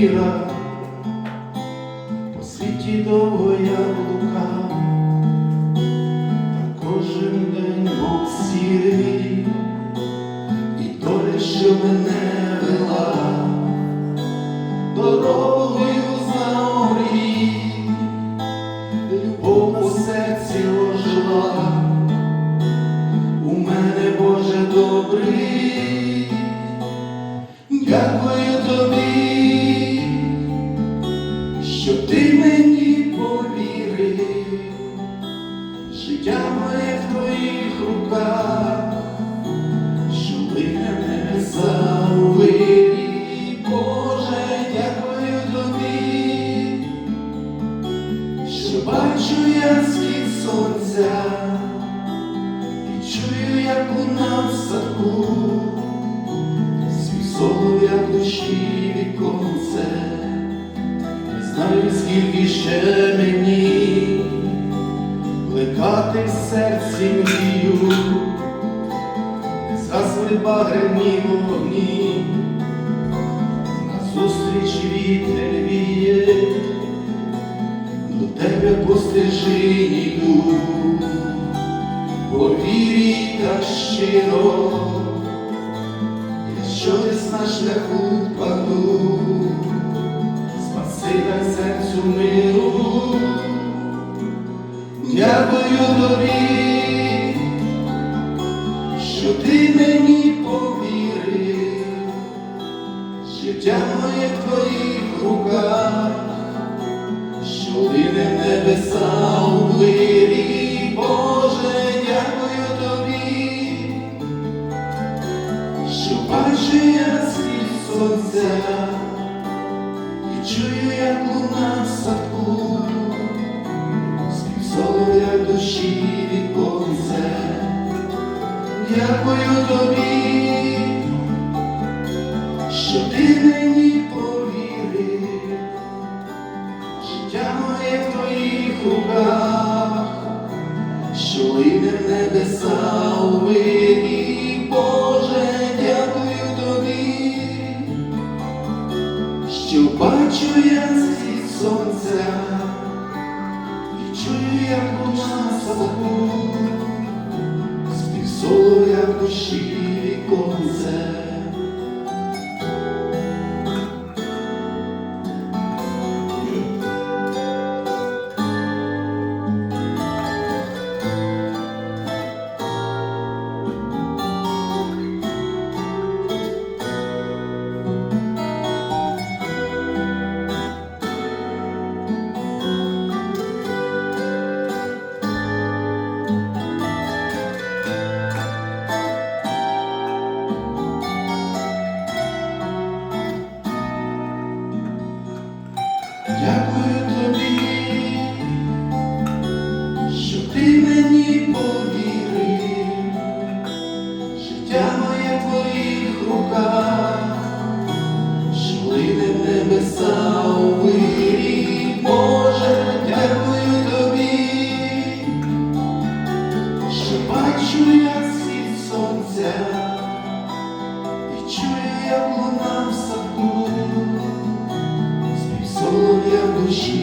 віра, по світі довго я блукав, та кожен день був сірий, і доля, що мене вела, дорогою за морі, любов по серці ожила, що ти мені повірив, життя моє в твоїх руках, що ти мене у. Боже, дякую тобі, що бачу я світ сонця скільки ще мені плекати в серці мрію, не згасли багряні вогні, назустріч вітер віє, до тебе по стежині йду, по вірі та щиро. Якщо десь на шляху серцю миру, дякую тобі, що ти мені повірив, життя моє в твоїх руках, що лине в небеса у вирі, Боже, дякую тобі що бачу я світ сонця чую, як тобі, що ти мені повірив, життя моє в твоїх руках що лине в небеса у вирі, Боже, дякую тобі, що бачу я схід сонця і чую, як луна садку, солов'я в небеса у Боже, дякую тобі, що бачу я сонця і чую, як луна в саду. Спів солов'я в душі